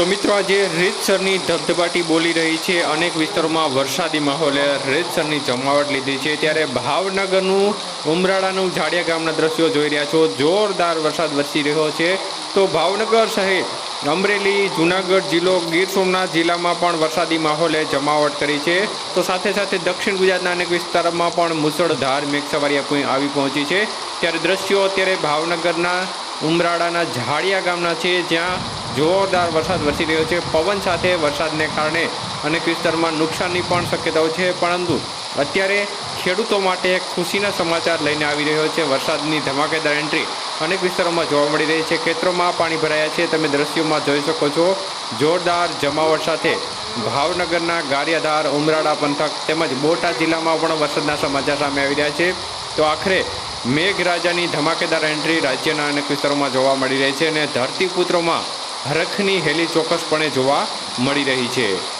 તો મિત્રો આજે રીતસરની ધબધબાટી બોલી રહી છે. અનેક વિસ્તારોમાં વરસાદી માહોલે રીતસરની જમાવટ લીધી છે. ત્યારે ભાવનગરનું, ઉમરાળાનું, જાડિયા ગામના દ્રશ્યો જોઈ રહ્યા છો. જોરદાર વરસાદ વરસી રહ્યો છે. તો ભાવનગર સહિત અમરેલી, જુનાગઢ જિલ્લો, ગીર સોમનાથ જિલ્લામાં પણ વરસાદી માહોલે જમાવટ કરી છે. તો સાથે સાથે દક્ષિણ ગુજરાતના અનેક વિસ્તારોમાં પણ મુસળધાર મેઘસવારી આવી પહોંચી છે. ત્યારે દ્રશ્યો અત્યારે ભાવનગરના, ઉમરાળાના ઝાડિયા ગામના છે. જ્યાં જોરદાર વરસાદ વરસી રહ્યો છે. પવન સાથે વરસાદને કારણે અનેક વિસ્તારમાં નુકસાનની પણ શક્યતાઓ છે. પરંતુ અત્યારે ખેડૂતો માટે ખુશીના સમાચાર લઈને આવી રહ્યો છે. વરસાદની ધમાકેદાર એન્ટ્રી અનેક વિસ્તારોમાં જોવા મળી રહી છે. ખેતરોમાં પાણી ભરાયા છે. તમે દ્રશ્યોમાં જોઈ શકો છો જોરદાર જમાવટ સાથે ભાવનગરના ગારિયાધાર, ઉમરાળા પંથક તેમજ બોટાદ જિલ્લામાં પણ વરસાદના સમાચાર સામે આવી રહ્યા છે. તો આખરે મેઘરાજાની ધમાકેદાર એન્ટ્રી રાજ્યના અનેક વિસ્તારોમાં જોવા મળી રહી છે અને ધરતીપુત્રોમાં હરખની હેલી ચોક્કસપણે જોવા મળી રહી છે.